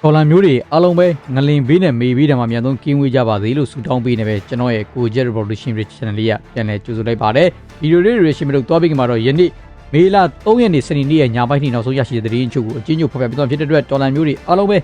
ခေါ်လန်မျိုးတွေအားလုံးပဲငလင်ဘေးနဲ့မေဘေးတံမှာအမြန်ဆုံးကင်းဝေးကြပါစေလို့ဆုတောင်းပေးနေပဲကျွန်တော်ရဲ့ကိုဂျက် revolution rich channel လေးကပြန်လည်ကြိုဆိုလိုက်ပါတယ်ဗီဒီယိုလေးတွေရှင်မလို့တွားပြီးကြမှာတော့ယနေ့မေလ3ရက်နေ့စနေနေ့ရဲ့ညပိုင်းထိနောက်ဆုံးရရှိတဲ့သတင်းအချို့ကိုအချင်းချင်းဖော်ပြပြသွားဖြစ်တဲ့အတွက်တော်လန်မျိုးတွေအားလုံးပဲ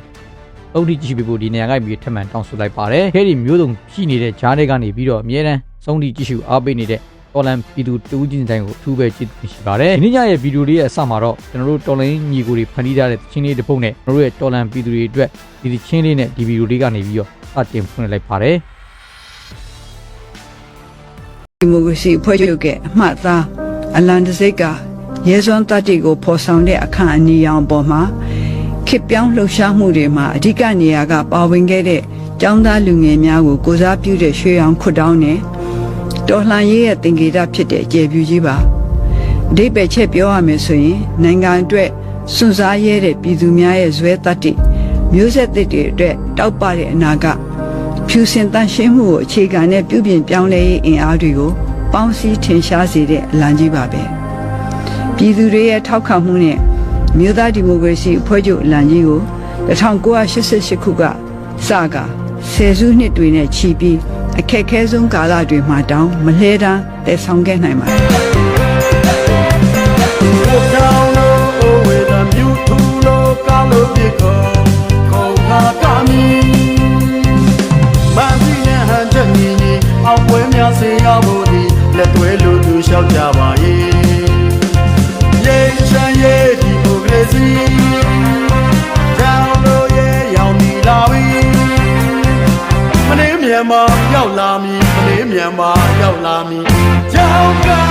အုတ်တိကြည့်ပြီးဖို့ဒီနေရာကပြီးထပ်မံတောင်းဆိုလိုက်ပါတယ်ခဲဒီမျိုးစုံရှိနေတဲ့ဂျားတွေကနေပြီးတော့အများတန်းဆုံးတိကြည့်ရှုအားပေးနေတဲ့ တော်လန်ပြည်သူတူးချင်းတိုင်းကိုအထူးပဲကြည့်ရှိပါတယ်ဒီနေ့ညရဲ့ဗီဒီယိုလေးရဲ့အစမှာတော့ကျွန်တော်တို့တော်လန်ညီကိုတွေဖန်တီးထားတဲ့ချင်းလေးတစ်ပုတ်နဲ့ကျွန်တော်တို့ရဲ့တော်လန်ပြည်သူတွေအတွက်ဒီဒီချင်းလေးနဲ့ဒီဗီဒီယိုလေးကနေပြီးတော့အတင်ဖွင့်လိုက်ပါတယ်ဒီမိုကရေစီဖွဲ့ချုပ်ကအမှတ်အသားအလန်တစိတ်ကရဲစွမ်းတတ္တိကိုဖော်ဆောင်တဲ့အခန့်အနီရောင်ပေါ်မှာခေတ်ပြောင်းလှုပ်ရှားမှုတွေမှာအဓိကနေရာကပါဝင်ခဲ့တဲ့ចောင်းသားလူငယ်များကိုကိုစားပြုတဲ့ရွှေရောင်ခွတ်တောင်းနဲ့ တော်လှန်ရေးရဲ့တင်ကေတဖြစ်တဲ့ကျေပြူကြီးပါအဓိပ္ပာယ်ချက်ပြောရမယ်ဆိုရင်နိုင်ငံအတွက်စွန့်စားရဲတဲ့ပြည်သူများရဲ့ဇွဲတတ္တိမျိုးဆက်သစ်တွေအတွက်တောက်ပတဲ့အနာဂတ်ဖြူစင်တန်ရှင်းမှုကိုအခြေခံတဲ့ပြုပြင်ပြောင်းလဲရေးအင်အားတွေကိုပေါင်းစည်းထင်ရှားစေတဲ့အလံကြီးပါပဲပြည်သူတွေရဲ့ထောက်ခံမှုနဲ့မြို့သားဒီမိုကရေစီအဖွဲ့ချုပ်အလံကြီးကို1988ခုကစကဆယ်စုနှစ်တွေနဲ့ချီပြီး အခက်အခဲဆုံးကာလတွေမှာတောင်မလှဲတမ်းတည်ဆောင်ခဲ့နိုင်ပါတယ်ကိုကြောင်လို့အိုဝေဒမြူထူလို့ကောင်းလို့ပြေကုန်ခုံခါကမီမန်စီနဲ့ဟန်ချက်ညီညီအောင်ပွဲများစေရဖို့ဒီလက်တွဲလို့သူလျှောက်ကြပါရဲ့ရေချမ်းရဲ့ဒီမိုကရေစီ မြန်မာရောက်လာမည်မင်းမြန်မာရောက်လာမည်ကြောင်က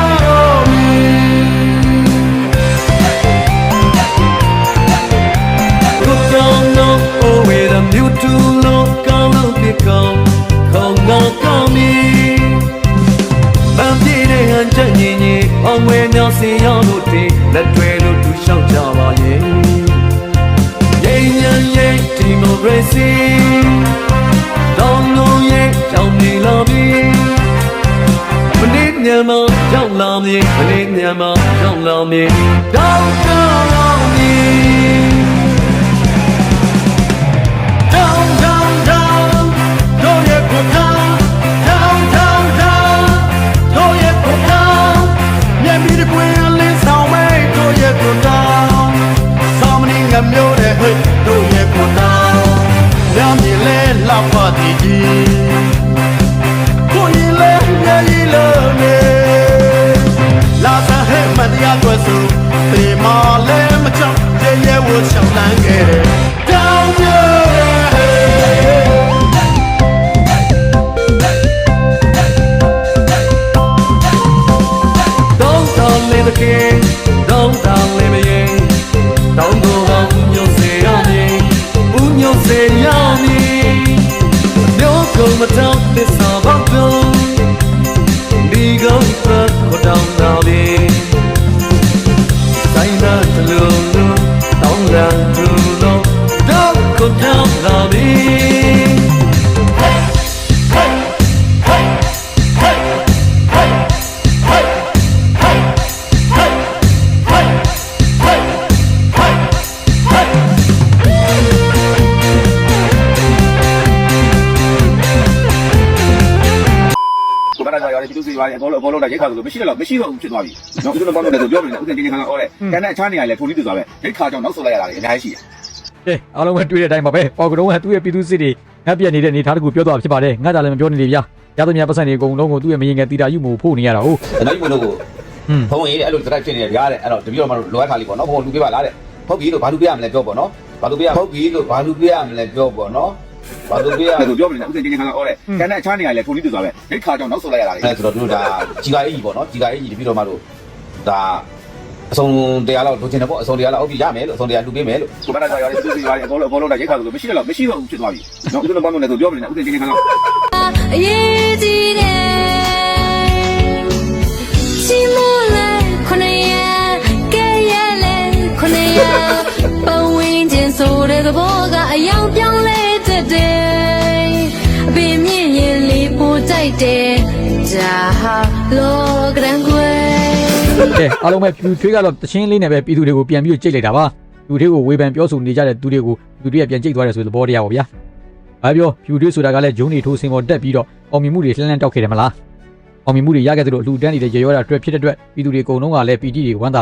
ရော တယ်ပြည်သူစီပါတယ်အကုန်လုံးအကုန်လုံးတော့ရိတ်ခါဆိုလို့မရှိတော့မရှိတော့ဘူးဖြစ်သွားပြီ။နော်ဦးဇင်းတို့ပေါင်းလို့လည်းဆိုပြောနေတယ်ဦးဇင်းချင်းချင်းခါခါဟောတယ်။ကျန်တဲ့အခြားနေရာလည်းထုံပြီးသူသွားပဲရိတ်ခါကြောင့်နောက်ဆုတ်လိုက်ရတာလေအများကြီးရှိတယ်ကဲအားလုံးပဲတွေ့တဲ့အတိုင်းပါပဲပေါ်ကတုံးကသူ့ရဲ့ပြည်သူစစ်တွေငတ်ပြတ်နေတဲ့အနေထားတခုပြောသွားဖြစ်ပါတယ်ငတ်တာလည်းမပြောနေလေဗျာရသမျှပတ်စံတွေအကုန်လုံးကိုသူ့ရဲ့မရင်ငယ်တီတာယူမှုဖို့နေရတာဟုတ်။နောက်ပြီးမလို့ကိုဟွန်းဖုန်းရေးတဲ့အဲ့လို strike ဖြစ်နေတယ်ဗျာတဲ့အဲ့တော့တပည့်တော်မလိုအပ်ခါလေးပေါ့နော်ဖုန်းလူပေးပါလားတဲ့။ဟုတ်ပြီလို့ဘာလူပေးရမလဲပြောပေါ့နော်။ဘာလူပေးရဟုတ်ပြီလို့ဘာလူပေးရမလဲပြောပေါ့နော်။ ဘာလူပေးရဆိုပြောနေတယ်ဦးဇင်းချင်းချင်းခါခါဟောတယ်။ကျန်တဲ့အခြားနေရာလည်းထုံပြီးသူသွားပဲရိတ်ခါကြောင့်နောက်ဆုတ်လိုက်ရတာလေ။အဲ့ဆိုတော့တို့ဒါကြီးကားအေးကြီးပေါ့နော်ကြီးကားအေးကြီးတပည့်တော်မတို့ဒါအစုံတရားလောက်လိုချင်တယ်ပေါ့အစုံတရားလောက်ဟုတ်ပြီရမယ်လို့အစုံတရားလူပေးမယ်လို့ကိုဘာသာကြော်ရတယ်ပြည်သူစီပါတယ်အကုန်လုံးအကုန်လုံးတော့ရိတ်ခါဆိုလို့မရှိတော့မရှိတော့ဘူးဖြစ်သွားပြီ။နော်ဦးဇင်းတို့ပေါင်းလို့လည်းဆိုပြောနေတယ်ဦးဇင်းချင်းချင်းခါခါအရေးကြီးတယ်စီမလဲခဏရကဲရလဲခဏရပဝင်းချင်းဆိုတဲ့သဘောကအယောင်ပြောင်းလဲ တတ်တယ်အပင်မြင့်ရင်လေးပိုကြိုက်တယ်ဒါဟာလောကရန်ကွယ်ကဲအားလုံးပဲဖြူထွေးကတော့တချင်းလေးနဲ့ပဲပြည်သူတွေကိုပြန်ပြီးကြိတ်လိုက်တာပါလူတွေကိုဝေဖန်ပြောဆိုနေကြတဲ့သူတွေကိုလူတွေကပြန်ကြိတ်သွားတယ်ဆိုတဲ့သဘောတရားပေါ့ဗျာ။ဘာပြောဖြူတွေးဆိုတာကလည်းဂျုံနေထိုးစင်ပေါ်တက်ပြီးတော့အောင်မြင်မှုတွေလှမ်းလှမ်းတောက်ခဲ့တယ်မလား။အောင်မြင်မှုတွေရခဲ့သလိုအလူတန်းနေတဲ့ရေရောတာအတွက်ဖြစ်တဲ့အတွက်ပြည်သူတွေအကုန်လုံးကလည်းပီတီတွေဝမ်းသာ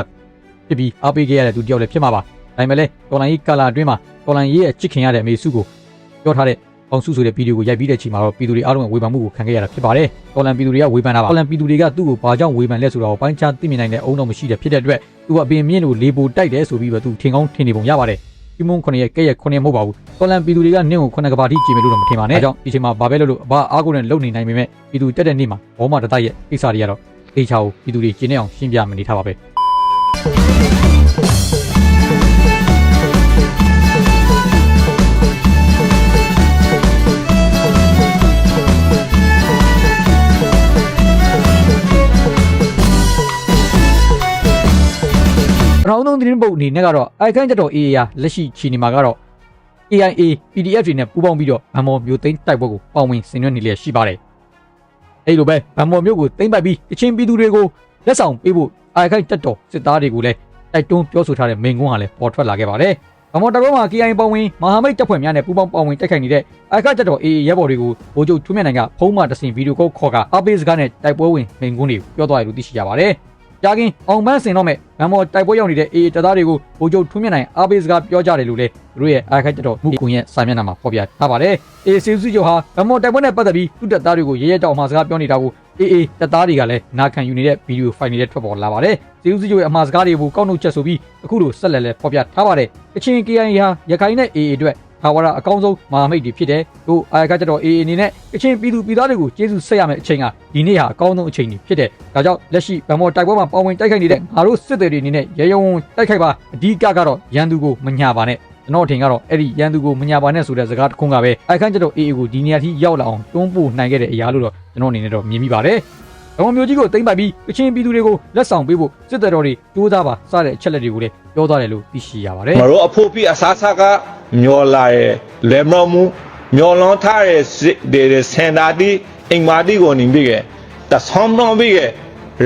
ဖြစ်ပြီးအားပေးခဲ့ရတဲ့သူတယောက်လည်းဖြစ်မှာပါ။ဒါပေမဲ့လည်းတော်လိုင်းကြီးကာလာအတွင်းမှာတော်လိုင်းကြီးရဲ့ချစ်ခင်ရတဲ့အမေစုကို ပြောထားတဲ့အောင်စုဆိုတဲ့ဗီဒီယိုကိုရိုက်ပြီးတဲ့ချိန်မှာတော့ပြည်သူတွေအားလုံးဝေဖန်မှုကိုခံခဲ့ရတာဖြစ်ပါတယ်။တော်လန်ပြည်သူတွေကဝေဖန်တာပါ။တော်လန်ပြည်သူတွေကသူ့ကိုဘာကြောင့်ဝေဖန်လဲဆိုတာကိုပိုင်းခြားသိမြင်နိုင်တဲ့အုံတော့မရှိတဲ့ဖြစ်တဲ့အတွက်သူကအပင်မြင့်ကိုလေပိုတိုက်တယ်ဆိုပြီးတော့သူထင်ကောင်းထင်နေပုံရပါတယ်။ဒီမုံခုနှစ်ရဲ့ကဲရဲ့ခုနှစ်မဟုတ်ပါဘူး။တော်လန်ပြည်သူတွေကနင့်ကိုခုနှစ်ကဘာတိကြည့်မယ်လို့တော့မထင်ပါနဲ့။အဲကြောင့်ဒီချိန်မှာဘာပဲလုပ်လို့ဘာအားကိုနဲ့လုံနေနိုင်ပေမဲ့ပြည်သူတက်တဲ့နေ့မှာဘောမတတိုက်ရဲ့ကိစ္စတွေကတော့အေချာကိုပြည်သူတွေကျင်းနေအောင်ရှင်းပြမနေထားပါပဲ။ ပထမဆုံးသတင်းပုတ်အနေနဲ့ကတော့ icon ကြတော့ AA ရလက်ရှိချီနေမှာကတော့ AIA PDF တွေနဲ့ပူးပေါင်းပြီးတော့ဗန်မော်မျိုးသိန်းတိုက်ပွဲကိုပေါဝင်ဆင်နွှဲနေလျက်ရှိပါတယ်။အဲဒီလိုပဲဗန်မော်မျိုးကိုသိမ်းပိုက်ပြီးအချင်းပြည်သူတွေကိုလက်ဆောင်ပေးဖို့ icon တက်တော်စစ်သားတွေကိုလည်းတိုက်တွန်းပြောဆိုထားတဲ့မိန့်ခွန်းဟာလည်းပေါ်ထွက်လာခဲ့ပါတယ်။ဗန်မော်တပ်ဖွဲ့မှာ KIA ပေါဝင်မဟာမိတ်တပ်ဖွဲ့များနဲ့ပူးပေါင်းပေါဝင်တိုက်ခိုက်နေတဲ့ icon တက်တော် AA ရဲဘော်တွေကိုဗိုလ်ချုပ်ထွန်းမြတ်နိုင်ကဖုံးမှတဆင်ဗီဒီယိုကောခေါ်ကအပေးစကားနဲ့တိုက်ပွဲဝင်မိန့်ခွန်းတွေပြောသွားတယ်လို့သိရှိရပါတယ်။ ကြာခင်အောင်ပန်းစင်တော့မဲ့ဗန်မော်တိုက်ပွဲရောက်နေတဲ့အေအေတပ်သားတွေကိုဗိုလ်ချုပ်ထွန်းမြင့်နိုင်အားပေးစကားပြောကြတယ်လို့လည်းသူတို့ရဲ့အားခိုက်တက်တော်မှုကွန်ရဲ့စာမျက်နှာမှာဖော်ပြထားပါတယ်။အေစီစုချုပ်ဟာဗန်မော်တိုက်ပွဲနဲ့ပတ်သက်ပြီးသူ့တပ်သားတွေကိုရဲရဲတောင်အမှာစကားပြောနေတာကိုအေအေတပ်သားတွေကလည်းနာခံယူနေတဲ့ဗီဒီယိုဖိုင်တွေနဲ့ထွက်ပေါ်လာပါတယ်။စီစုချုပ်ရဲ့အမှာစကားတွေကိုကောက်နှုတ်ချက်ဆိုပြီးအခုလိုဆက်လက်လဲဖော်ပြထားပါတယ်။အချင်း KIA ဟာရခိုင်နဲ့အေအေအတွက် ဘာဝရအကောင်းဆုံးမဟာမိတ်တွေဖြစ်တယ်။တို့အာရကကြတော့ AA အနေနဲ့ကချင်ပြည်သူပြည်သားတွေကိုကျေးဇူးဆက်ရမယ့်အချိန်ကဒီနေ့ဟာအကောင်းဆုံးအချိန်ကြီးဖြစ်တယ်။ဒါကြောင့်လက်ရှိဗန်မော်တိုက်ပွဲမှာပါဝင်တိုက်ခိုက်နေတဲ့ငါတို့စစ်သည်တွေအနေနဲ့ရေယုံတိုက်ခိုက်ပါအဓိကကတော့ရန်သူကိုမညာပါနဲ့ကျွန်တော်အထင်ကတော့အဲ့ဒီရန်သူကိုမညာပါနဲ့ဆိုတဲ့စကားတစ်ခုကပဲအိုက်ခန့်ကျတော့ AA ကိုဒီနေရာထိရောက်လာအောင်တွန်းပို့နိုင်ခဲ့တဲ့အရာလို့တော့ကျွန်တော်အနေနဲ့တော့မြင်မိပါတယ်။ ဗန်မော်မျိုးကြီးကိုသိမ့်ပိုက်ပြီးကချင်ပြည်သူတွေကိုလက်ဆောင်ပေးဖို့စစ်သည်တော်တွေတိုးသားပါစတဲ့အချက်လက်တွေကိုလည်းပြောသွားတယ်လို့သိရှိရပါတယ်မတို့အဖို့ပြအစားစားကမျောလာရဲ့လေမမှုမျောလွန်ထားရဲ့စစ်တဲ့စင်တာတီအိမ်မာတီကိုနေပြီကတဆောင်းတော့ပြီက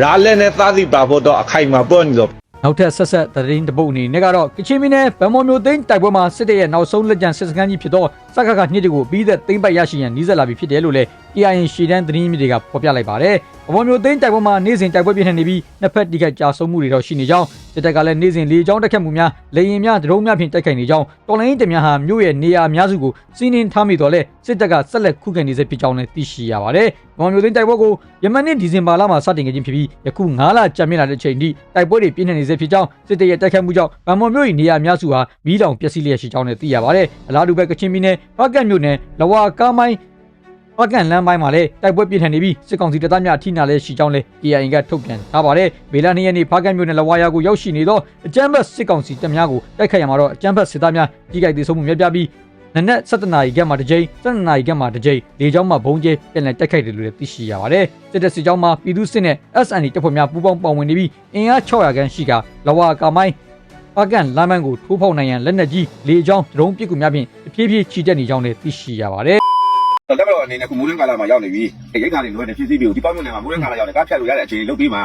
ရာလည်းနဲ့သားစီပါဖို့တော့အခိုင်မှာပေါ့နေတော့နောက်ထပ်ဆက်ဆက်သတင်းတပုတ်အနေနဲ့ကတော့ကချင်ပြည်နယ်ဗမော်မျိုးသိန်းတိုက်ပွဲမှာစစ်တပ်ရဲ့နောက်ဆုံးလက်ကျန်စစ်စခန်းကြီးဖြစ်သော စက္ကကညစ်တွေကိုပြီးသက်သိမ်းပိုက်ရရှိရန်နှီးစက်လာပြီဖြစ်တယ်လို့လည်း KIN ရှီတန်းသတင်းမြစ်တွေကဖော်ပြလိုက်ပါတယ်။ဗမော်မျိုးသိန်းတိုက်ပွဲမှာနေ့စဉ်တိုက်ပွဲပြင်းထန်နေပြီးနှစ်ဖက်တိခိုက်ကြဆုံးမှုတွေတော့ရှိနေကြောင်းစစ်တပ်ကလည်းနေ့စဉ်လေကြောင်းတိုက်ခတ်မှုများလေရင်များဒရုန်းများဖြင့်တိုက်ခိုက်နေကြောင်းတော်လိုင်းတများဟာမြို့ရဲ့နေရာအများစုကိုစီးနင်းထားမိတော့လဲစစ်တပ်ကဆက်လက်ခုခံနေစေဖြစ်ကြောင်းလည်းသိရှိရပါတယ်။ဗမော်မျိုးသိန်းတိုက်ပွဲကိုယမန်နှစ်ဒီဇင်ဘာလမှာစတင်ခဲ့ခြင်းဖြစ်ပြီးယခု9လကြာမြင့်လာတဲ့အချိန်ထိတိုက်ပွဲတွေပြင်းထန်နေစေဖြစ်ကြောင်းစစ်တပ်ရဲ့တိုက်ခိုက်မှုကြောင့်ဗမော်မြို့၏နေရာအများစုဟာမီးလောင်ပျက်စီးလျက်ရှိကြောင်းလည်းသိရပါတယ်။အလားတူပဲကချင်ပြည်နယ်ဖကတ်မြို့နယ်လဝါကားမိုင်းဖကန်လမ်းပိုင်းမှာလည်းတိုက်ပွဲပြင်းထန်နေပြီးစစ်ကောင်စီတပ်သားများအထိနာလည်းရှိကြောင်းလည်း KIA ကထုတ်ပြန်ထားပါတယ်။မေလ2ရက်နေ့ဖကန်မြို့နယ်လဝါယာကိုရောက်ရှိနေသောအကြမ်းဖက်စစ်ကောင်စီတပ်များကိုတိုက်ခိုက်ရမှာတော့အကြမ်းဖက်စစ်သားများကြီးကြိုက်သေးဆုံးမှုများပြပြီးနနက်7နာရီခန့်မှာတစ်ကြိမ်7နာရီခန့်မှာတစ်ကြိမ်လေကြောင်းမှာဘုံကျဲပြန်လည်တိုက်ခိုက်တယ်လို့လည်းသိရှိရပါတယ်။စစ်တပ်စစ်ကြောင်းမှာပြည်သူစစ်နဲ့ SND တပ်ဖွဲ့များပူးပေါင်းပါဝင်နေပြီးအင်အား600ခန်းရှိကလဝါကာမိုင်း ပကန့်လမ်းမန်းကိုထိုးဖောက်နိုင်ရန်လက်နက်ကြီးလေကြောင်းဒရုန်းပစ်ကူများဖြင့်အပြည့်ပြည့်ချီတက်နေကြောင်းလည်းသိရှိရပါတယ်တော့တက်မတော်အနေနဲ့ခုမူရင်းကာလာမှာရောက်နေပြီအဲရိတ်ခါတွေလိုတဲ့ဖြစ်စီပြီးဒီပေါက်မြို့နယ်မှာမူရင်းကာလာရောက်တယ်ကားဖြတ်လို့ရတဲ့အခြေအနေလုပ်ပြီးမှ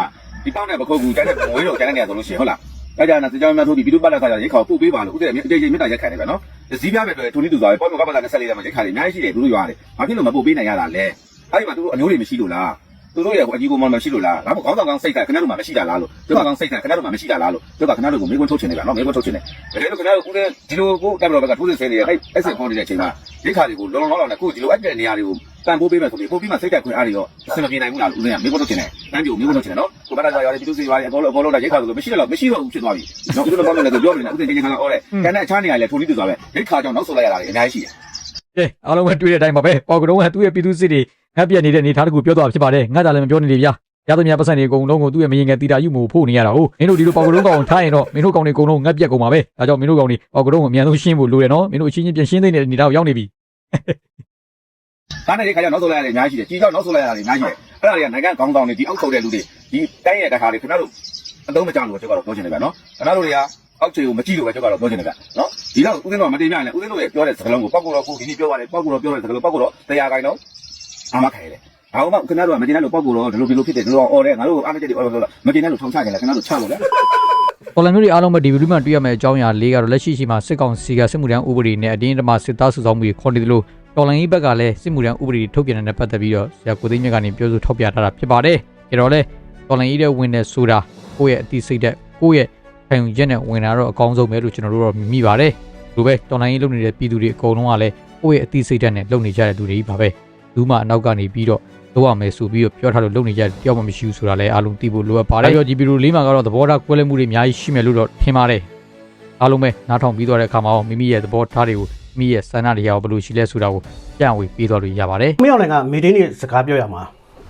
ဒီပေါက်နဲ့ပခုတ်ကူတိုက်တဲ့ဝေးတော့ကျန်တဲ့နေရာဆိုလို့ရှိရင်ဟုတ်လားဒါကြောင့်စကြောင်းများထိုးပြီးပြည်သူ့ပတ်လက်ခါကျရိတ်ခါပို့ပေးပါလို့ဥတဲ့အကြိမ်ကြိမ်မြတ်တာရက်ခံတယ်ပဲနော်ဇီးပြပဲတွေ့ထိုးနေသူသွားပဲပေါက်မြို့ကပတ်လာ24ရက်မှာရိတ်ခါတွေအများကြီးရှိတယ်သူတို့ရွာတယ်ဘာဖြစ်လို့မပို့ပေးနိုင်ရတာလဲအဲ့ဒီမှာသူတို့အမျိုးတွေမရှိလို့လား သူတို့ရဲ့အကြီးကိုမှမရှိလို့လားဒါမှမဟုတ်ခေါင်းဆောင်ကောင်းစိတ်ကခဏတို့မှမရှိတာလားလို့သူကကောင်းစိတ်ကခဏတို့မှမရှိတာလားလို့သူကခဏတို့ကိုမေးခွန်းထုတ်ချင်တယ်ဗျာနော်မေးခွန်းထုတ်ချင်တယ်ဒါလည်းခဏတို့ဦးတဲ့ဒီလိုကိုတက်မတော်ဘက်ကထိုးစစ်ဆဲနေရအဲ့အဲ့စစ်ခေါင်းနေတဲ့အချိန်မှာရိတ်ခါတွေကိုလုံးလုံးလောက်နဲ့ကိုဒီလိုအပ်တဲ့နေရာတွေကိုတန်ဖိုးပေးမယ်ဆိုပြီးပို့ပြီးမှစိတ်ကခွင့်အားတွေရောအဆင်မပြေနိုင်ဘူးလားဦးလေးကမေးခွန်းထုတ်ချင်တယ်တန်းပြိုမေးခွန်းထုတ်ချင်တယ်နော်ကိုဘာသာကြော်ရတယ်ပြည်သူစီရွာတွေအကုန်လုံးအကုန်လုံးဒါရိတ်ခါဆိုမရှိတော့မရှိတော့ဘူးဖြစ်သွားပြီနော်ဒီလိုတော့လည်းပြောနေတယ်ဦးတင်ချင်းခါကအော်တဲ့ကန်တဲ့အခြားနေရာလည်းထိုးပြီးသူသွားပဲရိတ်ခါကြောင့်နောက်ဆုတ်လိုက်ရတာတွေအများကြီးရှိတယ် ကဲအားလုံးပဲတွေ့တဲ့အတိုင်းပါပဲပေါ်ကတုံးကသူ့ရဲ့ပြည်သူစစ်တွေငတ်ပြတ်နေတဲ့အနေအထားတစ်ခုပြောသွားဖြစ်ပါတယ်ငတ်တာလည်းမပြောနေလေဗျာရသမျှပတ်စံတွေအကုန်လုံးကိုသူ့ရဲ့မရင်ငယ်တီတာယူမှုဖို့နေရတာဟုတ်မင်းတို့ဒီလိုပေါ်ကတုံးကောင်ထားရင်တော့မင်းတို့ကောင်တွေအကုန်လုံးငတ်ပြတ်ကုန်ပါပဲဒါကြောင့်မင်းတို့ကောင်တွေပေါ်ကတုံးကိုအမြန်ဆုံးရှင်းဖို့လိုတယ်နော်မင်းတို့အချင်းချင်းပြန်ရှင်းသိတဲ့အနေအထားကိုရောက်နေပြီကားနဲ့ရိတ်ခါကြောင့်နောက်ဆုတ်လိုက်ရတယ်အများကြီးရှိတယ်ကြီးကြောင့်နောက်ဆုတ်လိုက်ရတယ်အများကြီးတယ်အဲ့ဒါတွေကနိုင်ငံကောင်းဆောင်တွေဒီအောက်ဆုတ်တဲ့လူတွေဒီတိုင်းရဲ့တခါတွေခင်ဗျားတို့အသုံးမကျလို့ကျွန်တော်တို့ပြောချင်တယ်ဗျာနော်ခင်ဗျားတို့တွေက အောက်ခြေကိုမကြည့်လို့ပဲကျွန်တော်တို့ပြောချင်တယ်ဗျာနော်ဒီတော့ဦးသိန်းတော်မတင်ပြနဲ့ဦးသိန်းတော်ရဲ့ပြောတဲ့စကားလုံးကိုပောက်ကိုတော့ကိုဒီနေ့ပြောပါတယ်ပောက်ကိုတော့ပြောတဲ့စကားလုံးပောက်ကိုတော့တရားခိုင်တော့အာမခံရတယ်ဘာမှခင်ဗျားတို့ကမတင်တဲ့လို့ပောက်ကိုတော့ဒီလိုဒီလိုဖြစ်တယ်ဒီလိုအော်တယ်ငါတို့အာမချက်တွေအော်လို့မတင်တဲ့လို့ထောင်ချကြတယ်ခင်ဗျားတို့ချလို့လေပေါ်လန်မျိုးတွေအားလုံးပဲဒီဗီဒီယိုမှာတွေ့ရမယ့်အကြောင်းအရာလေးကတော့လက်ရှိရှိမှာစစ်ကောင်စီကစစ်မှုထမ်းဥပဒေနဲ့အတင်းအဓမ္မစစ်သားစုဆောင်းမှုတွေခေါ်နေတယ်လို့တော်လိုင်းကြီးဘက်ကလည်းစစ်မှုထမ်းဥပဒေထုတ်ပြန်တဲ့နဲ့ပတ်သက်ပြီးတော့ဆရာကိုသိန်းမြတ်ကနေပြောဆိုထောက်ပြထားတာဖြစ်ပါတယ်။ဒါတော့လေတော်လိုင်းကြီးတဲ့ဝင်တဲ့ဆိုတာကိုယ့်ရဲ့အတိစိတ်တဲ့ကိုယ့်ရဲ့ ခံယူချက်နဲ့ဝင်တာတော့အကောင်းဆုံးပဲလို့ကျွန်တော်တို့တော့မြင်မိပါတယ်။ဒီလိုပဲတော်လိုင်းကြီးလုပ်နေတဲ့ပြည်သူတွေအကုန်လုံးကလည်းကိုယ့်ရဲ့အတိစိတ်တဲ့နဲ့လုပ်နေကြတဲ့လူတွေကြီးပါပဲ။လူမှအနောက်ကနေပြီးတော့လုပ်ရမယ်ဆိုပြီးတော့ပြောထားလို့လုပ်နေကြတယ်တယောက်မှမရှိဘူးဆိုတာလည်းအားလုံးသိဖို့လိုအပ်ပါတယ်။အဲ့တော့ဒီဗီဒီယိုလေးမှာကတော့သဘောထားကွဲလွဲမှုတွေအများကြီးရှိမယ်လို့တော့ထင်ပါတယ်။အားလုံးပဲနားထောင်ပြီးသွားတဲ့အခါမှာမိမိရဲ့သဘောထားတွေကိုမိမိရဲ့စန္ဒတွေရောဘယ်လိုရှိလဲဆိုတာကိုကြံ့ဝေပေးသွားလို့ရပါတယ်မင်းအောင်နိုင်ကမေတင်းနေစကားပြောရမှာ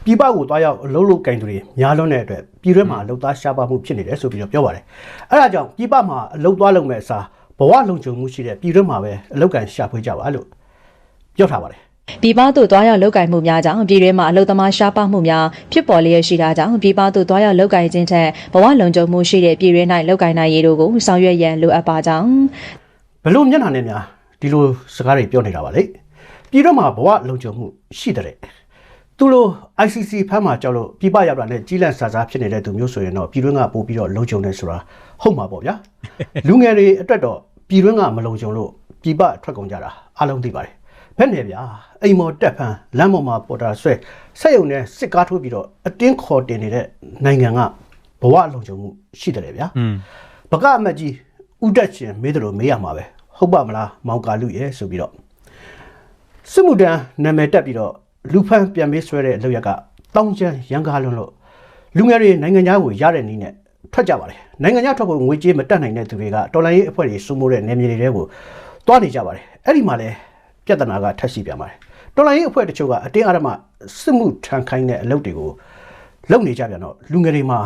ပြည်ပကိုသွားရောက်အလုပ်လုပ်ကင်သူတွေများလွန်းတဲ့အတွက် ပြည်တွင်းမှာအလုပ်သားရှားပါမှုဖြစ်နေတယ်ဆိုပြီးတော့ပြောပါတယ်။အဲဒါကြောင့်ပြည်ပမှာအလုပ်သွားလုပ်မဲ့အစားဘဝလုံခြုံမှုရှိတဲ့ပြည်တွင်းမှာပဲအလုပ်ကန်ရှာဖွေကြပါလို့ပြောထားပါတယ်ပြည်ပသို့သွားရောက်လုပ်ကိုင်မှုများကြောင့်ပြည်တွင်းမှာအလုသမားရှားပါမှုများဖြစ်ပေါ်လျက်ရှိတာကြောင့်ပြည်ပသို့သွားရောက်လုပ်ကိုင်ခြင်းထက်ဘဝလုံခြုံမှုရှိတဲ့ပြည်တွင်း၌လုပ်ကိုင်နိုင်ရေးတို့ကိုဆောင်ရွက်ရန်လိုအပ်ပါကြောင်း။ဘလို့မျက်နှာနဲ့များဒီလိုစကားတွေပြောနေတာပါလေ။ပြည်တွင်းမှာဘဝလုံခြုံမှုရှိတဲ့ သူလို ICC ဖမ်းမှာကြောက်လို့ပြည်ပရောက်တာနဲ့ကြီးလန့်ဆာဆာဖြစ်နေတဲ့သူမျိုးဆိုရင်တော့ပြည်တွင်းကပို့ပြီးတော့လုံခြုံနေဆိုတာဟုတ်မှာပေါ့ဗျာ။လူငယ်တွေအတွက်တော့ပြည်တွင်းကမလုံခြုံလို့ပြည်ပထွက်ကုန်ကြတာအားလုံးသိပါတယ်။ဘယ်နဲ့ဗျာအိမ်မော်တက်ဖန်လမ်းပေါ်မှာပေါ်တာဆွဲဆက်ယုံနဲ့စစ်ကားထိုးပြီးတော့အတင်းခေါ်တင်နေတဲ့နိုင်ငံကဘဝလုံခြုံမှုရှိတယ်လေဗျာ။อืมဘကအမတ်ကြီးဥတက်ချင်းမေးတယ်လို့မေးရမှာပဲဟုတ်ပါမလားမောင်ကာလူရဲ့ဆိုပြီးတော့စစ်မှုတန်းနာမည်တက်ပြီးတော့ လူဖန်ပြန်ပေးဆွဲတဲ့အလုပ်ရက်ကတောင်းချမ်းရန်ကားလွန်းလို့လူငယ်တွေနိုင်ငံသားကိုရတဲ့နည်းနဲ့ထွက်ကြပါတယ်နိုင်ငံသားထွက်ဖို့ငွေကြေးမတက်နိုင်တဲ့သူတွေကတော်လိုင်းရေးအဖွဲ့တွေစုမိုးတဲ့နေမြေတွေကိုတွားနေကြပါတယ်အဲ့ဒီမှာလဲပြဿနာကထပ်ရှိပြန်ပါတယ်တော်လိုင်းရေးအဖွဲ့တချို့ကအတင်းအဓမ္မစစ်မှုထမ်းခိုင်းတဲ့အလုပ်တွေကိုလုပ်နေကြပြန်တော့လူငယ်တွေမှာ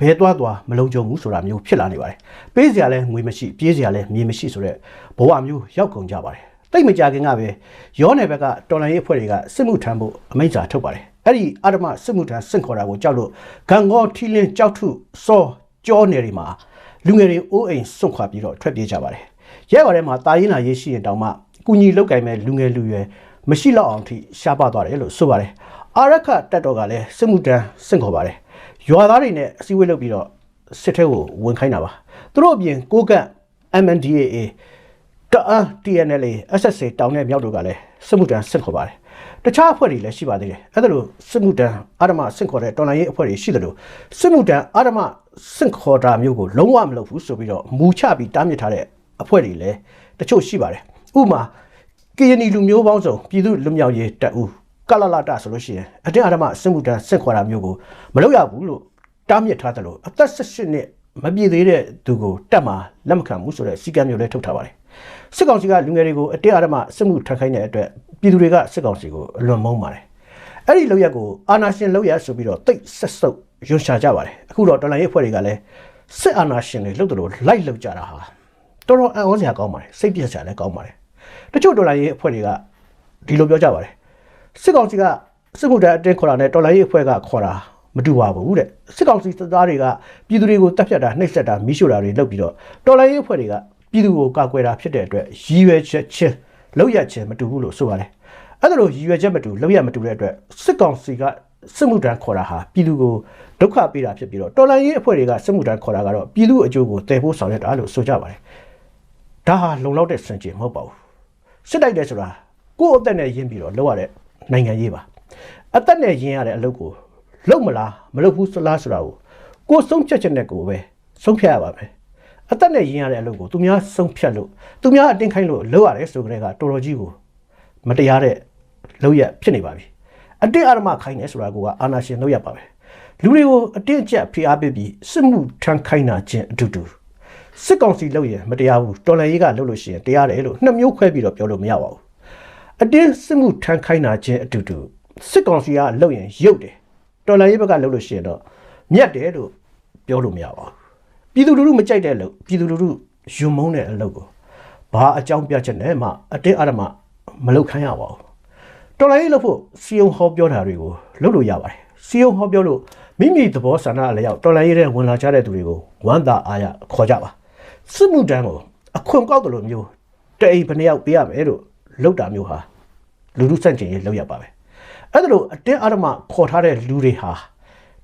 ဘဲသွားသွားမလုံးကြုံဘူးဆိုတာမျိုးဖြစ်လာနေပါတယ်။ပေးစရာလဲငွေမရှိပြေးစရာလဲမြေမရှိဆိုတော့ဘဝမျိုးရောက်ကုန်ကြပါတယ်။ တိတ်မကြခင်ကပဲရောနယ်ဘက်ကတော်လန်ရေးအဖွဲ့တွေကစစ်မှုထမ်းဖို့အမိန့်စာထုတ်ပါတယ်။အဲ့ဒီအာဓမစစ်မှုထမ်းစင့်ခေါ်တာကိုကြောက်လို့ဂံကောထီလင်းကြောက်ထုစောကြောနယ်တွေမှာလူငယ်တွေအိုးအိမ်စွန့်ခွာပြီးတော့ထွက်ပြေးကြပါတယ်။ရဲဘော်ထဲမှာတာရင်လာရေးရှိရင်တောင်မှကုညီလောက်ကင်မဲ့လူငယ်လူရွယ်မရှိတော့အောင်ထိရှားပသွားတယ်လို့ဆိုပါတယ်။အာရခတက်တော်ကလည်းစစ်မှုထမ်းစင့်ခေါ်ပါတယ်။ရွာသားတွေနဲ့အစည်းအဝေးလုပ်ပြီးတော့စစ်ထဲကိုဝင်ခိုင်းတာပါ။သူတို့အပြင်ကိုကန့် MNDAA တအန်း TNLA SSA တောင်နဲ့မြောက်တို့ကလည်းစစ်မှုထမ်းစင့်ခေါ်ပါတယ်။တခြားအဖွဲ့တွေလည်းရှိပါသေးတယ်။အဲ့ဒါလို့စစ်မှုထမ်းအာဓမစင့်ခေါ်တဲ့တော်လိုင်းရေးအဖွဲ့တွေရှိတယ်လို့စစ်မှုထမ်းအာဓမစင့်ခေါ်တာမျိုးကိုလုံးဝမလုပ်ဘူးဆိုပြီးတော့မူချပြီးတားမြစ်ထားတဲ့အဖွဲ့တွေလည်းတချို့ရှိပါတယ်။ဥပမာကရင်နီလူမျိုးပေါင်းစုံပြည်သူလူမျိုးရေးတပ်ဦးကလလာတာဆိုလို့ရှိရင်အတင်းအဓမ္မစစ်မှုထမ်းဆင့်ခေါ်တာမျိုးကိုမလုပ်ရဘူးလို့တားမြစ်ထားတယ်လို့အသက်18နှစ်မပြည့်သေးတဲ့သူကိုတက်မှာလက်မခံဘူးဆိုတဲ့စီကံမျိုးလည်းထုတ်ထားပါတယ် စစ်ကောင်စီကလူငယ်တွေကိုအတင်းအဓမ္မစစ်မှုထမ်းခိုင်းတဲ့အတွက်ပြည်သူတွေကစစ်ကောင်စီကိုအလွန်မုန်းပါတယ်အဲ့ဒီလောက်ရက်ကိုအာနာရှင်လောက်ရက်ဆိုပြီးတော့တိတ်ဆက်ဆုပ်ရွှန်ရှာကြပါတယ်အခုတော့တော်လိုင်းရေးအဖွဲ့တွေကလည်းစစ်အာနာရှင်တွေလှုပ်တယ်လို့လိုက်လှုပ်ကြတာဟာတော်တော်အံ့ဩစရာကောင်းပါတယ်စိတ်ပြည့်စရာလည်းကောင်းပါတယ်တချို့ဒေါ်လာရေးအဖွဲ့တွေကဒီလိုပြောကြပါတယ်စစ်ကောင်စီကစစ်မှုထမ်းအတင်းခေါ်တာနဲ့ဒေါ်လာရေးအဖွဲ့ကခေါ်တာမတူပါဘူးတဲ့စစ်ကောင်စီစစ်သားတွေကပြည်သူတွေကိုတပ်ဖြတ်တာနှိပ်စက်တာမိရှို့တာတွေလုပ်ပြီးတော့ဒေါ်လာရေးအဖွဲ့တွေက ပြည်သူကိုကာကွယ်တာဖြစ်တဲ့အတွက်ရည်ရွယ်ချက်ချင်းလောက်ရချင်းမတူဘူးလို့ဆိုပါတယ်အဲ့ဒါလိုရည်ရွယ်ချက်မတူလောက်ရမတူတဲ့အတွက်စစ်ကောင်စီကစစ်မှုထမ်းခေါ်တာဟာပြည်သူကိုဒုက္ခပေးတာဖြစ်ပြီးတော့တော်လိုင်းရေးအဖွဲ့တွေကစစ်မှုထမ်းခေါ်တာကတော့ပြည်သူအကျိုးကိုတည်ဖို့ဆောင်ရွက်တာလို့ဆိုကြပါတယ်ဒါဟာလုံလောက်တဲ့စံချိန်မဟုတ်ပါဘူးစစ်တိုက်တယ်ဆိုတာကိုယ့်အသက်နဲ့ယဉ်ပြီးတော့လုပ်ရတဲ့နိုင်ငံရေးပါအသက်နဲ့ယဉ်ရတဲ့အလုပ်ကိုလုပ်မလားမလုပ်ဘူးစလားဆိုတာကိုကိုယ်ဆုံးဖြတ်ချက်နဲ့ကိုယ်ပဲဆုံးဖြတ်ရပါမယ် အသက်နဲ့ယဉ်ရတဲ့အလုပ်ကိုသူများဆုံးဖြတ်လို့သူများအတင်းခိုင်းလို့လုပ်ရတယ်ဆိုကြတဲ့ကတော်တော်ကြီးကိုမတရားတဲ့လုပ်ရဖြစ်နေပါပြီအတင်းအဓမ္မခိုင်းတယ်ဆိုတာကအာနာရှင်လုပ်ရပါပဲလူတွေကိုအတင်းအကျပ်ဖိအားပေးပြီးစစ်မှုထမ်းခိုင်းတာချင်းအတူတူစစ်ကောင်စီလုပ်ရင်မတရားဘူးတော်လန်ရေးကလုပ်လို့ရှိရင်တရားတယ်လို့နှစ်မျိုးခွဲပြီးတော့ပြောလို့မရပါဘူးအတင်းစစ်မှုထမ်းခိုင်းတာချင်းအတူတူစစ်ကောင်စီကလုပ်ရင်ရုပ်တယ်တော်လန်ရေးဘက်ကလုပ်လို့ရှိရင်တော့မြတ်တယ်လို့ပြောလို့မရပါဘူး ပြည်သူလူထုမကြိုက်တဲ့အလုပ်ပြည်သူလူထုယွံမုန်းတဲ့အလုပ်ကိုဘာအကြောင်းပြချက်နဲ့မှအတင်းအဓမ္မမလုပ်ခိုင်းရပါဘူးတော်လိုင်းရေးလို့ဖို့စီယုံဟောပြောတာတွေကိုလုပ်လို့ရပါတယ်စီယုံဟောပြောလို့မိမိသဘောဆန္ဒအလျောက်တော်လိုင်းရေးတဲ့ဝင်လာကြတဲ့သူတွေကိုဝမ်းသာအားရခေါ်ကြပါစစ်မှုတန်းကိုအခွင့်ကောက်တယ်လို့မျိုးတအိမ်ဘယ်နှယောက်ပေးရမယ်လို့လုပ်တာမျိုးဟာလူလူစန့်ကျင်ရေးလုပ်ရပါပဲအဲ့ဒါလို့အတင်းအဓမ္မခေါ်ထားတဲ့လူတွေဟာ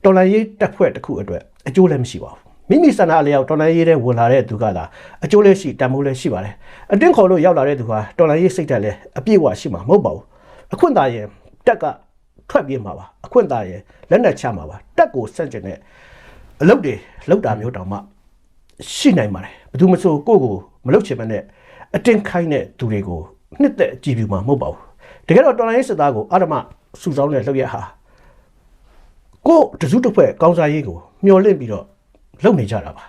တော်လိုင်းရေးတက်ဖွဲ့တစ်ခုအတွက်အကျိုးလည်းမရှိပါဘူး မိမိစန္ဒအလျောက်တော်လိုင်းရေးတဲ့ဝင်လာတဲ့သူကသာအကျိုးလည်းရှိတန်ဖိုးလည်းရှိပါတယ်အတင်းခေါ်လို့ရောက်လာတဲ့သူဟာတော်လိုင်းရေးစိတ်ဓာတ်လည်းအပြည့်အဝရှိမှာမဟုတ်ပါဘူးအခွင့်သာရင်တက်ကထွက်ပြေးမှာပါအခွင့်သာရင်လက်နက်ချမှာပါတက်ကိုစန့်ကျင်တဲ့အလုပ်တွေလုပ်တာမျိုးတောင်မှရှိနိုင်ပါတယ်ဘယ်သူမဆိုကိုယ့်ကိုမလုပ်ချင်မနဲ့အတင်းခိုင်းတဲ့သူတွေကိုနှစ်သက်ကြည်ပြူမှာမဟုတ်ပါဘူးတကယ်တော့တော်လိုင်းရေးစစ်သားကိုအာရမစုဆောင်းတဲ့လုပ်ရဟာကိုယ်တစုတစ်ဖွဲ့ကောင်းစားရေးကိုမျှော်လင့်ပြီးတော့ လုပ်နေကြတာပါ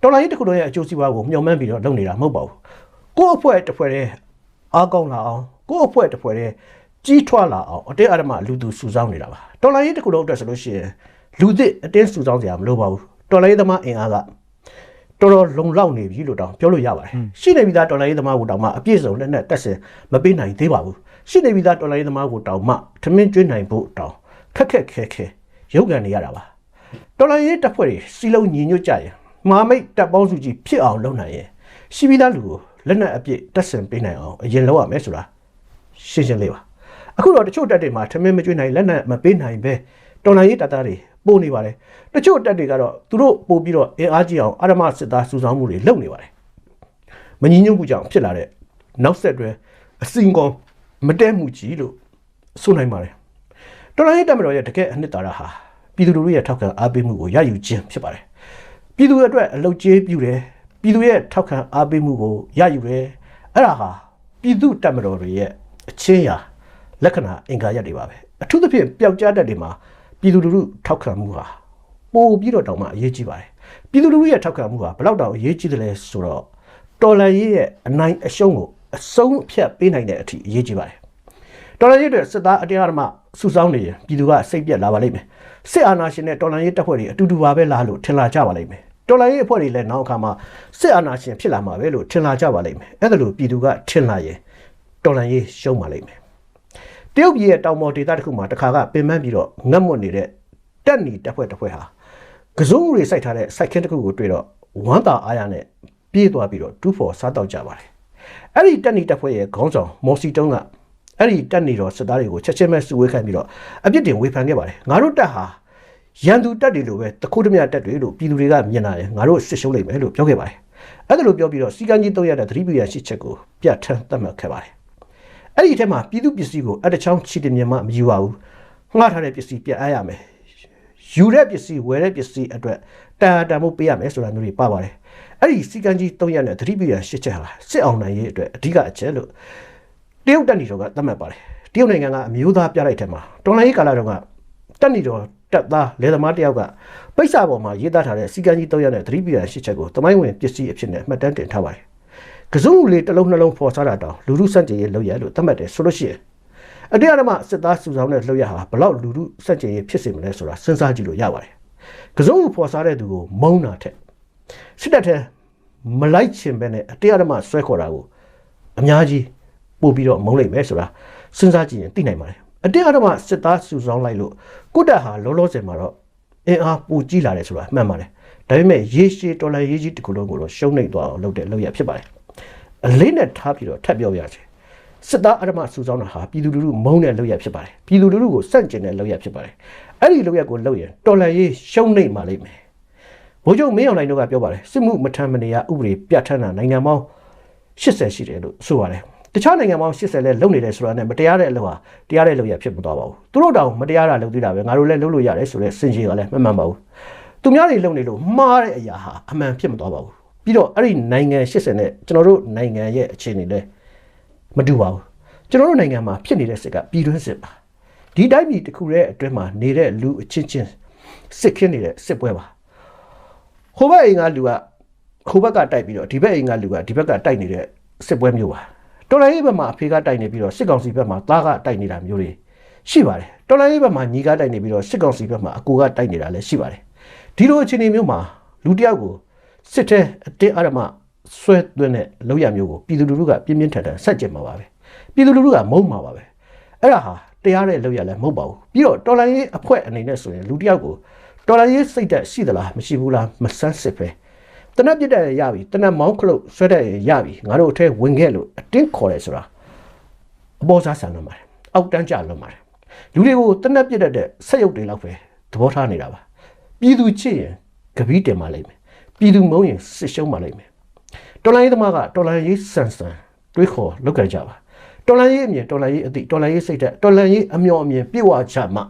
တော်လိုင်းရေးတစ်ခုလုံးရဲ့အကျိုးစီးပွားကိုမျှော်မှန်းပြီးတော့လုပ်နေတာမဟုတ်ပါဘူးကိုယ့်အဖွဲ့တစ်ဖွဲ့တည်းအားကောင်းလာအောင်ကိုယ့်အဖွဲ့တစ်ဖွဲ့တည်းကြီးထွားလာအောင်အတင်းအဓမ္မလူသူစုဆောင်းနေတာပါတော်လိုင်းရေးတစ်ခုလုံးအတွက်ဆိုလို့ရှိရင်လူသစ်အတင်းစုဆောင်းစရာမလိုပါဘူးတော်လိုင်းရေးသမားအင်အားကတော်တော်လုံလောက်နေပြီလို့တောင်ပြောလို့ရပါတယ်ရှိနေပြီးသားတော်လိုင်းရေးသမားကိုတောင်မှအပြည့်စုံလက်နက်တက်ဆင်မပေးနိုင်သေးပါဘူးရှိနေပြီးသားတော်လိုင်းရေးသမားကိုတောင်မှထမင်းကျွေးနိုင်ဖို့တောင်ခက်ခက်ခဲခဲရုပ်ကန်နေရတာပါ တော်လိုင်းရေးတပ်ဖွဲ့တွေစီလုံးညီညွတ်ကြရင်မဟာမိတ်တပ်ပေါင်းစုကြီးဖြစ်အောင်လုပ်နိုင်ရင်ရှိပြီးသားလူကိုလက်နက်အပြည့်တက်ဆင်ပေးနိုင်အောင်အရင်လုပ်ရမယ်ဆိုတာရှင်းရှင်းလေးပါအခုတော့တချို့တပ်တွေမှာထမင်းမကျွေးနိုင်လက်နက်မပေးနိုင်ပဲတော်လိုင်းရေးတပ်သားတွေပို့နေပါတယ်တချို့တပ်တွေကတော့သူတို့ပို့ပြီးတော့အင်အားကြီးအောင်အာရမစစ်သားစုဆောင်းမှုတွေလုပ်နေပါတယ်မညီညွတ်မှုကြောင့်ဖြစ်လာတဲ့နောက်ဆက်တွဲအစင်ကောင်မတဲမှုကြီးလို့ဆိုနိုင်ပါတယ်တော်လိုင်းရေးတပ်မတော်ရဲ့တကယ်အနှစ်သာရဟာ ပြည်သူလူထုရဲ့ထောက်ခံအားပေးမှုကိုရယူခြင်းဖြစ်ပါတယ်။ပြည်သူတွေအတွက်အလုပ်ကျေးပြုတယ်။ပြည်သူရဲ့ထောက်ခံအားပေးမှုကိုရယူတယ်။အဲ့ဒါဟာပြည်သူတပ်မတော်တွေရဲ့အချင်းရာလက္ခဏာအင်္ဂါရပ်တွေပါပဲ။အထူးသဖြင့်ပျောက်ကြားတတ်တွေမှာပြည်သူလူထုထောက်ခံမှုဟာပိုပြီးတော့တောင်မှအရေးကြီးပါတယ်။ပြည်သူလူထုရဲ့ထောက်ခံမှုဟာဘယ်လောက်တောင်အရေးကြီးတယ်လဲဆိုတော့တော်လိုင်းရေးရဲ့အနိုင်အရှုံးကိုအဆုံးအဖြတ်ပေးနိုင်တဲ့အထိအရေးကြီးပါတယ်။ တော်လှန်ရေးအတွက်စစ်သားအတရားဓမ္မစုဆောင်းနေရင်ပြည်သူကစိတ်ပြက်လာပါလိမ့်မယ်စစ်အာဏာရှင်နဲ့တော်လှန်ရေးတပ်ဖွဲ့တွေအတူတူပါပဲလားလို့ထင်လာကြပါလိမ့်မယ်တော်လှန်ရေးအဖွဲ့တွေလည်းနောက်အခါမှာစစ်အာဏာရှင်ဖြစ်လာမှာပဲလို့ထင်လာကြပါလိမ့်မယ်အဲ့ဒါလို့ပြည်သူကထင်လာရင်တော်လှန်ရေးရှုံးပါလိမ့်မယ်တရုတ်ပြည်ရဲ့တောင်ပေါ်ဒေသတစ်ခုမှာတစ်ခါကပင်ပန်းပြီးတော့ငတ်မွတ်နေတဲ့တက်နီတပ်ဖွဲ့တစ်ဖွဲ့ဟာကစုံတွေစိုက်ထားတဲ့စိုက်ခင်းတစ်ခုကိုတွေ့တော့ဝမ်းသာအားရနဲ့ပြေးသွားပြီးတော့တူးဖော်စားတော့ကြပါတယ်အဲ့ဒီတက်နီတပ်ဖွဲ့ရဲ့ခေါင်းဆောင်မော်စီတုံးက အဲ့ဒီတက်နေတော့စစ်သားတွေကိုချက်ချင်းပဲစုဝေးခိုင်းပြီးတော့အပြစ်တင်ဝေဖန်ခဲ့ပါတယ်ငါတို့တက်ဟာရန်သူတက်တွေလိုပဲတခုတည်းမြတက်တွေလို့ပြည်သူတွေကမြင်လာတယ်ငါတို့စစ်ရှုံးလိမ့်မယ်လို့ပြောခဲ့ပါတယ်အဲ့ဒါလိုပြောပြီးတော့စီကံကြီးတော့ရတဲ့သတိပညာရှိချက်ကိုပြတ်ထန်းသတ်မှတ်ခဲ့ပါတယ်အဲ့ဒီအထက်မှာပြည်သူပစ္စည်းကိုအတချောင်းချီတင်မြင်မှမယူပါဘူးငှားထားတဲ့ပစ္စည်းပြတ်အားရမယ်ယူတဲ့ပစ္စည်းဝယ်တဲ့ပစ္စည်းအတွက်တာတန်ဖို့ပေးရမယ်ဆိုတာမျိုးတွေပါပါတယ်အဲ့ဒီစီကံကြီးတော့ရတဲ့သတိပညာရှိချက်ဟာစစ်အောင်နိုင်ရေးအတွက်အဓိကအချက်လို့ တရုတ်တက်နေတော့ကသတ်မှတ်ပါတယ်တရုတ်နိုင်ငံကအမျိုးသားပြလိုက်တဲ့မှာတော်လိုင်းရေးကာလတော့ကတက်နေတော့တက်သားလေသမားတယောက်ကပိတ်စာပေါ်မှာရေးသားထားတဲ့စီကံကြီးတော့ရတဲ့သတိပညာရှစ်ချက်ကိုတမိုင်းဝင်ပစ္စည်းအဖြစ်နဲ့အမှတ်တမ်းတင်ထားပါတယ်ကစုံလေးတစ်လုံးနှလုံးဖော်စားတာတောင်လူလူစန့်ကျင်ရေးလုပ်ရလို့သတ်မှတ်တယ်ဆိုလို့ရှိရင်အတရားဓမ္မစစ်သားစုဆောင်တဲ့လုပ်ရဟာဘလောက်လူလူစန့်ကျင်ရေးဖြစ်စေမလဲဆိုတာစဉ်းစားကြည့်လို့ရပါတယ်ကစုံဖော်စားတဲ့သူကိုမုန်းတာထက်စစ်တပ်ထဲမလိုက်ချင်ပဲနဲ့အတရားဓမ္မဆွဲခေါ်တာကိုအများကြီး ပို့ပြီးတော့မုန်းလိုက်မယ်ဆိုတာစဉ်းစားကြည့်ရင်သိနိုင်ပါတယ်အတင်းအဓမ္မစစ်သားစုဆောင်းလိုက်လို့ကုတ္တဟာလောလောဆယ်မှာတော့အင်အားပိုကြီးလာတယ်ဆိုတာမှန်ပါတယ်ဒါပေမဲ့ရေရှည်တော်လှန်ရေးကြီးတစ်ခုလုံးကိုတော့ရှုံးနေသွားအောင်လုပ်တဲ့လုပ်ရဖြစ်ပါတယ်အလေးနဲ့ထားပြီးတော့ထပ်ပြောပြရစီစစ်သားအဓမ္မစုဆောင်းတာဟာပြည်သူလူထုမုန်းတဲ့လုပ်ရဖြစ်ပါတယ်ပြည်သူလူထုကိုစန့်ကျင်တဲ့လုပ်ရဖြစ်ပါတယ်အဲ့ဒီလုပ်ရကိုလုပ်ရင်တော်လှန်ရေးရှုံးနေမှာလိမ့်မယ်ဘိုးချုပ်မင်းအောင်လှိုင်တို့ကပြောပါတယ်စစ်မှုမထမ်းမနေရဥပဒေပြဋ္ဌာန်းတာနိုင်ငံပေါင်း80ရှိတယ်လို့ဆိုပါတယ် တခြားနိုင်ငံပေါင်း80လဲလုံနေတယ်ဆိုတာနဲ့မတရားတဲ့အလုပ်ဟာတရားတဲ့အလုပ်ရဖြစ်မသွားပါဘူးသူတို့တောင်မတရားတာလုပ်သေးတာပဲငါတို့လည်းလုပ်လို့ရတယ်ဆိုတဲ့စင်ကြီးကလည်းမမှန်ပါဘူးသူများတွေလုံနေလို့မှားတဲ့အရာဟာအမှန်ဖြစ်မသွားပါဘူးပြီးတော့အဲ့ဒီနိုင်ငံ80နဲ့ကျွန်တော်တို့နိုင်ငံရဲ့အခြေအနေလဲမတူပါဘူးကျွန်တော်တို့နိုင်ငံမှာဖြစ်နေတဲ့စစ်ကပြည်တွင်းစစ်ပါဒီတိုင်းပြည်တစ်ခုရဲ့အတွင်းမှာနေတဲ့လူအချင်းချင်းစစ်ခင်းနေတဲ့စစ်ပွဲပါဟိုဘက်အိမ်ကလူကဟိုဘက်ကတိုက်ပြီးတော့ဒီဘက်အိမ်ကလူကဒီဘက်ကတိုက်နေတဲ့စစ်ပွဲမျိုးပါ တော်လိုင်းရေးဘက်မှာအဖေကတိုက်နေပြီးတော့စစ်ကောင်စီဘက်မှာသားကတိုက်နေတာမျိုးတွေရှိပါတယ်တော်လိုင်းရေးဘက်မှာညီကတိုက်နေပြီးတော့စစ်ကောင်စီဘက်မှာအကူကတိုက်နေတာလည်းရှိပါတယ်ဒီလိုအခြေအနေမျိုးမှာလူတစ်ယောက်ကိုစစ်တဲ့အတင်းအဓမ္မဆွဲသွင်းတဲ့လောက်ရမျိုးကိုပြည်သူလူထုကပြင်းပြင်းထန်ထန်ဆက်ကြင်မှာပါပဲပြည်သူလူထုကမုန်းမှာပါပဲအဲ့ဒါဟာတရားတဲ့လောက်ရလည်းမဟုတ်ပါဘူးပြီးတော့တော်လိုင်းရေးအဖွဲ့အနေနဲ့ဆိုရင်လူတစ်ယောက်ကိုတော်လိုင်းရေးစိတ်သက်ရှိသလားမရှိဘူးလားမဆန်းစစ်ပဲ တနက်ပြစ်တဲ့ရပြီတနက်မောင်းခလုတ်ဆွဲတဲ့ရပြီငါတို့အထဲဝင်ခဲ့လို့အတင်းခေါ်တယ်ဆိုတာအပေါ်စားဆန်လွန်ပါတယ်အောက်တန်းကြလွန်ပါတယ်လူတွေကိုတနက်ပြစ်တဲ့ဆက်ရုပ်တွေလောက်ပဲသဘောထားနေတာပါပြည်သူချစ်ရင်ကပီးတင်ပါလိမ့်မယ်ပြည်သူမုံရင်စစ်ရှုံးပါလိမ့်မယ်တော်လိုင်းရေးသမားကတော်လိုင်းရေးဆန်ဆန်တွေးခေါ်လုပ်ကြကြပါတော်လိုင်းရေးအမြင်တော်လိုင်းရေးအသည့်တော်လိုင်းရေးစိတ်ဓာတ်တော်လိုင်းရေးအမျော်အမြင်ပြည့်ဝချမှ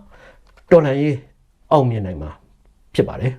တော်လိုင်းရေးအောင်မြင်နိုင်မှာဖြစ်ပါတယ်